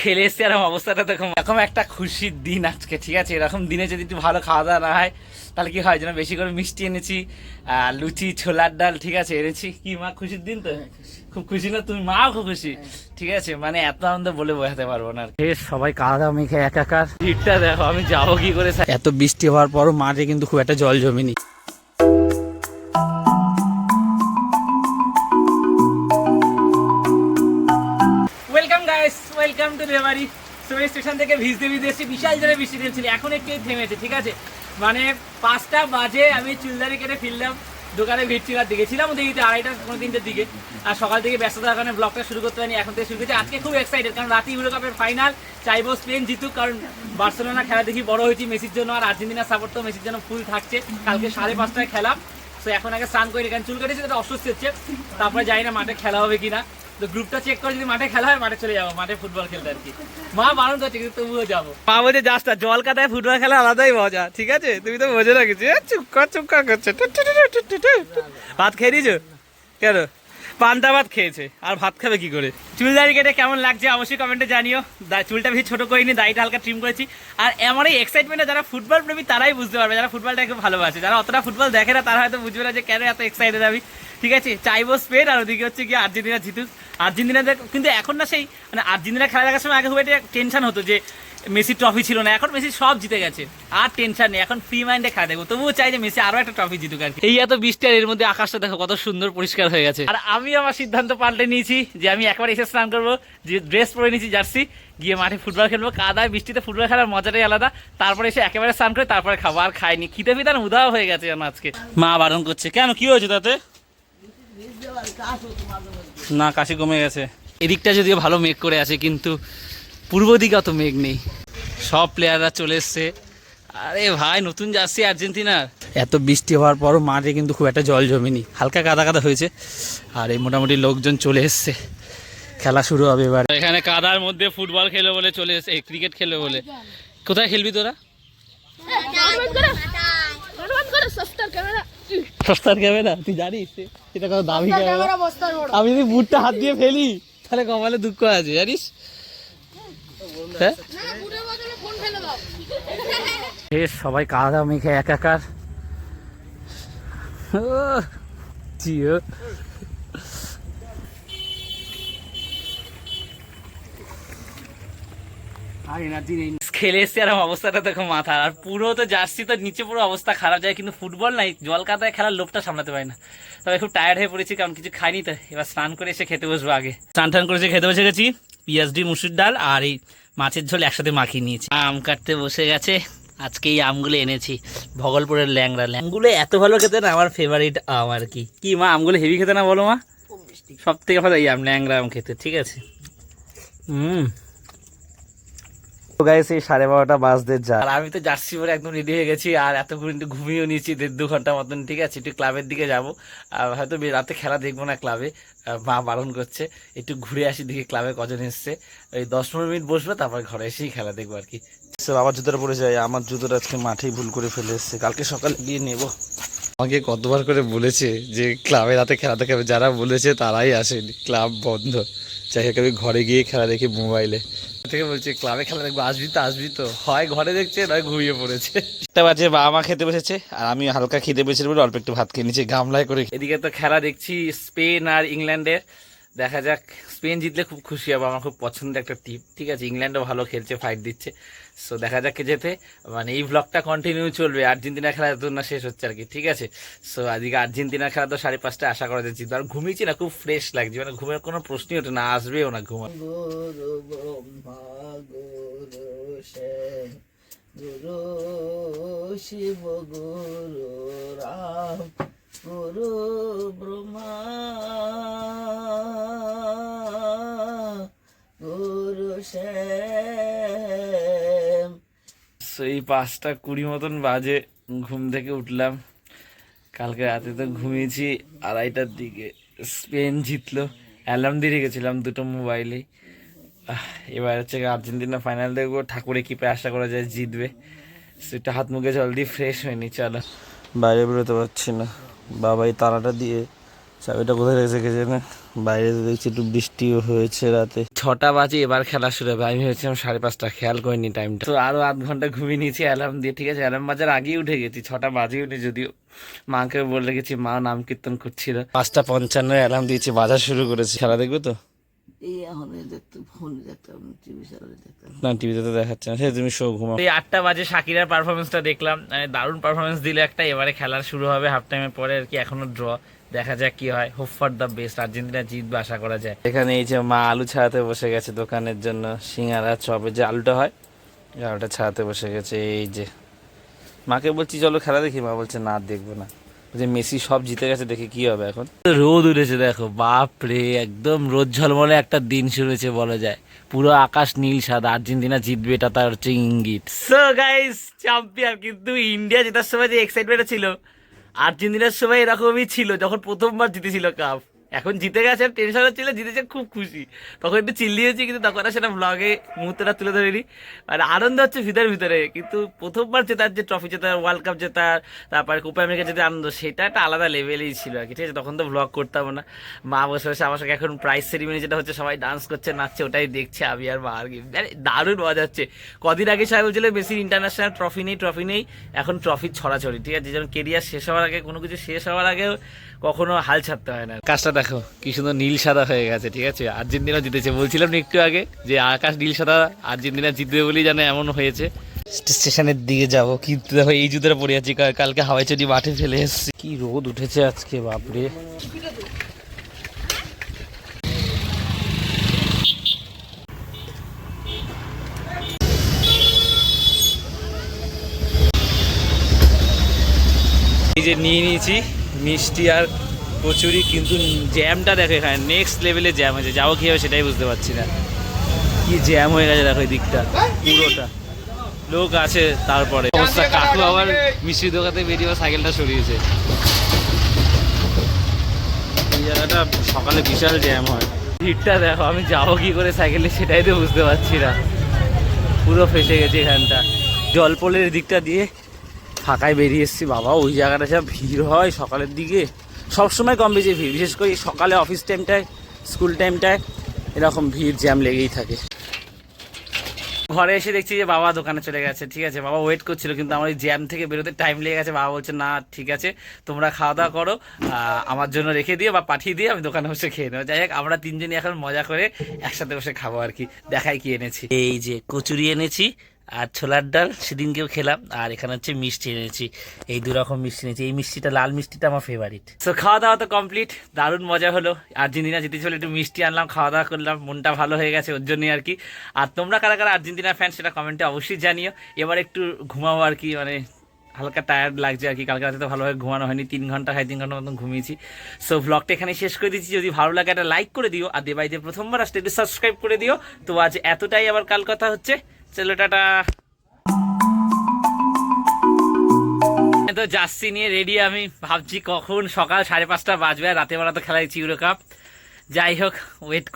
খেলে এসছি আর অবস্থাটা দেখো এরকম একটা খুশির দিন আজকে ঠিক আছে? এরকম দিনে যদি একটু ভালো খাওয়া দাওয়া না হয় তাহলে কি হয়? যেন বেশি করে মিষ্টি এনেছি আর লুচি ছোলার ডাল ঠিক আছে এনেছি। কি মা খুশির দিন তো? খুব খুশি না তুমি? মাও খুব খুশি। ঠিক আছে? মানে এত আনন্দ বলে বোঝাতে পারব না এ সবাই খাওয়া দাওয়া মেখে একাকার। ভিড়টা দেখো আমি যাব কি করে? এত বৃষ্টি হওয়ার পরও মাঠে কিন্তু খুব একটা জল জমেনি। ওয়েলকাম টু দেবাড়ি সুমি স্টেশন থেকে ভিজতে ভিজতে এসেছি বিশাল জোরে বৃষ্টি ছিল এখন একটু থেমেছে, ঠিক আছে? মানে পাঁচটা বাজে, আমি চুলদারি কেটে ফিরলাম, দোকানে ভিড় ছিল আর দেখেছিলাম দিকে আড়াইটা কোনো তিনটের দিকে। আর সকাল থেকে ব্যস্ততার কারণে ব্লগটা শুরু করতে পারিনি, এখন থেকে শুরু করছি। আজকে খুব এক্সাইটেড কারণ রাতে ইউরো কাপের ফাইনাল চাইব স্পেন জিতুক, কারণ বার্সেলোনা খেলা দেখি বড় হয়েছি মেসির জন্য, আর আর্জেন্টিনার সাপোর্ট তো মেসির জন্য ফুল থাকছে। কালকে সাড়ে পাঁচটায় খেলা তো এখন আগে স্নান করে এখানে চুল কেটেছে, তো অস্বস্তি হচ্ছে। তারপরে জানি না মাঠে খেলা হবে কিনা। তো গ্রুপটা চেক করে যদি মাঠে খেলা হয়, মাঠে চলে যাব, মাঠে ফুটবল খেলতে আর কি। মা বারণ করছে কিন্তু তবুও যাব। মা বলছে, যাস না, জল কাদায় ফুটবল খেলা আলাদাই মজা, ঠিক আছে? তুমি তো না কিছু। চুপকা চুপকা করছে। ভাত খেয়ে দিয়েছ কেন? পান্তা ভাত খেয়েছে। আর ভাত খাবে কি করে? চুল দাড়ি কেটে কেমন লাগছে অবশ্যই কমেন্টে জানিও। চুলটা বেশি ছোট করিনি, দাড়িটা হালকা ট্রিম করেছি। আর আমার এই এক্সাইটমেন্টে যারা ফুটবল প্রেমী, তারাই বুঝতে পারবে, যারা ফুটবলটা খুব ভালোবাসে। যারা অতটা ফুটবল দেখে না, তারা হয়তো বুঝবে না যে কেন এত এক্সাইটেড আমি। ঠিক আছে? চাইব স্পেন আর ওদিকে হচ্ছে কি আর্জেন্টিনা জিতুক। আর্জেন্টিনা দেখ- কিন্তু এখন না সেই মানে আর্জেন্টিনা খেলা দেখার সময় আগে খুব একটা টেনশন হতো যে মেসি ট্রফি ছিল না। এখন মেসি সব জিতে গেছে। আর টেনশন নেই। এখন ফ্রি মাইন্ডে খেলা দেখব। তবুও চাই যে মেসি আরও একটা ট্রফি জিতুক আর। এই এত বৃষ্টি এর মধ্যে আকাশটা দেখো কত সুন্দর পরিষ্কার হয়ে গেছে। আর আমি আমার সিদ্ধান্ত পাল্টে নিয়েছি যে আমি একবার এসে স্নান করব যে ড্রেস পরে নিয়েছি জার্সি গিয়ে মাঠে ফুটবল খেলব। কাদায় বৃষ্টিতে ফুটবল খেলার মজাটাই আলাদা। তারপরে এসে একেবারে স্নান করে তারপরে খাব। আর খাইনি। খিদে ফিদার উদাও হয়ে গেছে যেন আজকে। মা বারণ করছে। কেন? কি হয়েছে তাতে? না কাশি কমে গেছে। এদিকটা যদিও ভালো মেঘ করে আছে কিন্তু পূর্ব দিকে অত মেঘ নেই। সব প্লেয়াররা চলে এসছে। আরে ভাই নতুন জার্সি আর্জেন্টিনার। এত বৃষ্টি হওয়ার পরও মাঠে কিন্তু খুব একটা জল জমেনি। হালকা কাদা কাদা হয়েছে। আর এই মোটামুটি লোকজন চলে এসছে। খেলা শুরু হবে এবার। এখানে কাদার মধ্যে ফুটবল খেলে বলে চলে এসে ক্রিকেট খেলে বলে। কোথায় খেলবি তোরা? সস্তার ক্যামেরা তুই জানিস? এটা কত দামি ক্যামেরা আমি যদি বুটটা হাত দিয়ে ফেলি তাহলে কপালে দুঃখ আছে জানিস? হ্যাঁ? সবাই কাদা মেখে একাকার জিও। খেলে এসছে আর অবস্থাটা দেখো মাথা আর পুরো তো জার্সি তো নিচে পুরো অবস্থা খারাপ যায় কিন্তু ফুটবল নাই জল কাদায় খেলার লোভটা সামলাতে পারি না। তবে খুব টায়ার্ড হয়ে পড়েছি কারণ কিছু খাইনি তো। এবার স্নান করে এসে খেতে বসবো আগে। স্নান টান করে এসে খেতে বসে গেছি পিএসডি মুসুর ডাল আর এই মাছের ঝোল একসাথে মাখিয়ে নিয়েছি। আম কাটতে বসে গেছে আজকে এই আমগুলো এনেছি ভগলপুরের ল্যাংড়া ল্যাংগুলো এত ভালো খেতে না আমার ফেভারিট আম আর কি। কি মা আমগুলো হেভি খেতে না বলো মা? সব থেকে ভালো এই আম ল্যাংড়া আম খেতে ঠিক আছে? হুম। গাইস এই সাড়ে বারোটা বাজতে যা। আর আমি তো জার্সি পরে একদম রেডি হয়ে গেছি আর এতক্ষণ একটু ঘুমিয়েও নিয়েছি দেড় দু ঘণ্টা মতন ঠিক আছে? একটু ক্লাবের দিকে যাব। আর হয়তো রাতে খেলা দেখব না ক্লাবে মা বারণ করছে। একটু ঘুরে আসি দেখি ক্লাবে কজন এসছে। ওই দশ পনেরো মিনিট বসবো তারপর ঘরে এসেই খেলা দেখব আর কি। সব আবার জুতোটা পরে যায় আমার জুতোটা আজকে মাঠেই ভুল করে ফেলে এসছে। কালকে সকালে গিয়ে নেব। আমাকে কতবার করে বলেছে যে ক্লাবে রাতে খেলা দেখাবে। যারা বলেছে তারাই আসেনি। ক্লাব বন্ধ। যাই হোক আমি ঘরে গিয়ে খেলা দেখি মোবাইলে। থেকে বলছে ক্লাবে খেলা দেখব আসবি তো আসবি তো। হয় ঘরে দেখছে নয় ঘুমিয়ে পড়েছে। একটা বাজে বাবা মা খেতে বসেছে আর আমি হালকা খেতে বসেছি বলে অল্প একটু ভাত খেয়ে নিয়েছি গামলায় করে এদিকে তো খেলা দেখছি স্পেন আর ইংল্যান্ডের। দেখা যাক। স্পেন জিতলে খুব খুশি হব, আমার খুব পছন্দের একটা টিপ ঠিক আছে, ইংল্যান্ডও ভালো খেলছে ফাইট দিচ্ছে। সো দেখা যাক কে যেতে মানে এই ব্লগটা কন্টিনিউ চলবে। আর্জেন্টিনা খেলা তো না শেষ হচ্ছে আর কি, ঠিক আছে? সো আজকে আর্জেন্টিনা খেলা তো সাড়ে পাঁচটা আশা করা যাচ্ছে আর ঘুমিয়েছি না, খুব ফ্রেশ লাগছে। মানে ঘুমের কোনো প্রশ্নই ওঠে না, আসবেও না ঘুমা গুরু শিব গুরু রাম গুরু ব্রহ্মা গুরু সেই পাঁচটা কুড়ি মতন বাজে ঘুম থেকে উঠলাম। কালকে রাতে তো ঘুমিয়েছি আড়াইটার দিকে। স্পেন জিতলো। অ্যালার্ম দিয়ে রেখেছিলাম দুটো মোবাইলে। এবার হচ্ছে আর্জেন্টিনা ফাইনাল দেখব। ঠাকুর একিপে আশা করা যায় জিতবে। সেটা হাত মুখে জল দিয়ে ফ্রেশ হয়নি চলো। বাইরে বেরোতে পারছি না। বাবা এই তারাটা দিয়ে চাবিটা কোথায় রেখেছে কে জানে বাইরে দেখছি একটু বৃষ্টিও হয়েছে রাতে। ছটা বাজে এবার খেলা শুরু হবে। আমি ভেবেছিলাম সাড়ে পাঁচটা খেয়াল করিনি টাইমটা তো আরও আধ ঘণ্টা ঘুমিয়ে নিয়েছি অ্যালার্ম দিয়ে। ঠিক আছে অ্যালার্ম বাজার আগেই উঠে গেছি ছটা বাজে উঠে যদিও। মাকে বলে গেছি মা নাম কীর্তন করছিল। পাঁচটা পঞ্চান্ন অ্যালার্ম দিয়েছি বাজার শুরু করেছি। খেলা দেখব তো? এই এখন এই ফোন দেখতাম টিভি দেখতাম না টিভিতে তো দেখাচ্ছে না। সে তুমি শো ঘুমাও। এই আটটা বাজে শাকিরার পারফরমেন্সটা দেখলাম। মানে দারুণ পারফরমেন্স দিল একটা। এবারে খেলা শুরু হবে হাফ টাইমের পরে আর কি এখনও ড্র দেখা যাক কি হয়। Hope for the best Argentina জিতবে আশা করা যায়। এখানে এই যে মা আলু ছাড়াতে বসে গেছে দোকানের জন্য। সিঙ্গারা চপের যে আলুটা হয় আলুটা ছাড়াতে বসে গেছে। এই যে। মাকে বলছি চলো খেলা দেখি। মা বলছে না দেখব না। যে মেসি সব জিতে গেছে দেখে কি হবে এখন। রোদ উঠেছে দেখো বাপ রে একদম রোদ ঝলমলে একটা দিন শুরু হয়েছে বলা যায়। পুরো আকাশ নীল সাদা আর্জেন্টিনা জিতবে এটা তার হচ্ছে ইঙ্গিত। সো গাইস চ্যাম্পিয়ন কিন্তু ইন্ডিয়া জেতার সময় যে এক্সাইটমেন্ট ছিল আর্জেন্টিনার সময় এরকমই ছিল যখন প্রথমবার জিতেছিল কাপ এখন জিতে গেছে টেনশন হচ্ছিল জিতেছে, খুব খুশি। তখন একটু চিল্লিয়েছি, কিন্তু তখন সেটা ব্লগে মুহূর্তটা তুলে ধরিনি। মানে আনন্দ হচ্ছে ভিতরে ভিতরে, কিন্তু প্রথমবার জেতার যে ট্রফি জেতার ওয়ার্ল্ড কাপ জেতার, তারপরে কোপা আমেরিকা জেতার আনন্দ, সেটা একটা আলাদা লেভেলেই ছিল আর কি, ঠিক আছে? তখন তো ব্লগ করতাম না। মা বসে বসে আমার সঙ্গে এখন প্রাইজ সেরিমনি যেটা হচ্ছে, সবাই ডান্স করছে, নাচছে, ওটাই দেখছে, আমি আর মা আর কি। মানে দারুণ মজা হচ্ছে। কদিন আগে সবাই বলছিল বেশি ইন্টারন্যাশনাল ট্রফি নেই ট্রফি নেই, এখন ট্রফির ছড়াছড়ি ঠিক আছে? যেমন কেরিয়ার শেষ হওয়ার আগে, কোনো কিছু শেষ হওয়ার আগেও কখনো হাল ছাড়তে হয় না। কাজটা দেখো কি সুন্দর নীল সাদা হয়ে গেছে ঠিক আছে? আর্জেন্টিনা জিতেছে। বলছিলাম না একটু আগে যে আকাশ নীল সাদা আর্জেন্টিনা জিতবে বলেই জানে এমন হয়েছে। স্টেশনের দিকে যাব। কিন্তু দেখো এই জুতোটা পরে আছি। কালকে হাওয়াই চটি মাঠে ফেলে এসেছি। কি রোদ উঠেছে আজকে বাপরে। এই যে নিয়ে নিয়েছি মিষ্টি আর কচুরি, কিন্তু জ্যামটা দেখো এখানে নেক্সট লেভেলে জ্যাম হয়েছে। যাব কি হবে সেটাই বুঝতে পারছি না। কি জ্যাম হয়ে গেছে দেখো এই দিকটা পুরোটা। লোক আছে তারপরে। অবস্থা কাকু আবার মিষ্টি দোকাতে বেরিয়ে সাইকেলটা সরিয়েছে। এই জায়গাটা সকালে বিশাল জ্যাম হয়। ভিড়টা দেখো, আমি যাব কি করে সাইকেলে সেটাই তো বুঝতে পারছি না। পুরো ফেসে গেছে এখানটা। জলপলের দিকটা দিয়ে ফাঁকায় বেরিয়ে এসেছি। বাবা, ওই জায়গাটা যা ভিড় হয় সকালের দিকে। সবসময় কম বেশি ভিড়, বিশেষ করে সকালে অফিস টাইমটায় স্কুল টাইমটায় এরকম ভিড় জ্যাম লেগেই থাকে। ঘরে এসে দেখছি যে বাবা দোকানে চলে গেছে, ঠিক আছে? বাবা ওয়েট করছিল, কিন্তু আমার জ্যাম থেকে বেরোতে টাইম লেগে গেছে। বাবা বলছে, না, ঠিক আছে, তোমরা খাওয়া দাওয়া করো আমার জন্য রেখে দিও বা পাঠিয়ে দিয়ে আমি দোকানে বসে খেয়ে নেব। যাই হোক, আমরা তিনজনই এখন মজা করে একসাথে বসে খাব আর কি। দেখাই কি এনেছি। এই যে কচুরি এনেছি আর ছোলার ডাল সেদিনকেও খেলাম, আর এখানে হচ্ছে মিষ্টি এনেছি। এই দু রকম মিষ্টি এনেছি। এই মিষ্টিটা, লাল মিষ্টিটা আমার ফেভারিট তো খাওয়া দাওয়া তো কমপ্লিট দারুণ মজা হলো। আর্জেন্টিনা জিতেছিল একটু মিষ্টি আনলাম, খাওয়া দাওয়া করলাম, মনটা ভালো হয়ে গেছে ওর জন্যই আর কি। আর তোমরা কারা কারা আর্জেন্টিনা ফ্যান সেটা কমেন্টে অবশ্যই জানিও। এবার একটু ঘুমাবো আর কি মানে হালকা টায়ার্ড লাগছে আর কি। কালকে রাতে তো ভালোভাবে ঘুমানো হয়নি, তিন ঘণ্টা, সাড়ে তিন ঘণ্টার মতন ঘুমিয়েছি। সো ব্লগটা এখানে শেষ করে দিচ্ছি। যদি ভালো লাগে একটা লাইক করে দিও, আর দেবাইতে প্রথমবার আসতে সাবস্ক্রাইব করে দিও। তো আজ এতটাই, আবার কাল কথা হচ্ছে। চলো, টাটা। তো যাচ্ছি নিয়ে রেডি আমি। ভাবছি কখন সকাল সাড়ে পাঁচটা বাজবে আর রাতের বেলা তো খেলাই চিউরো কাপ যাই হোক ওয়েট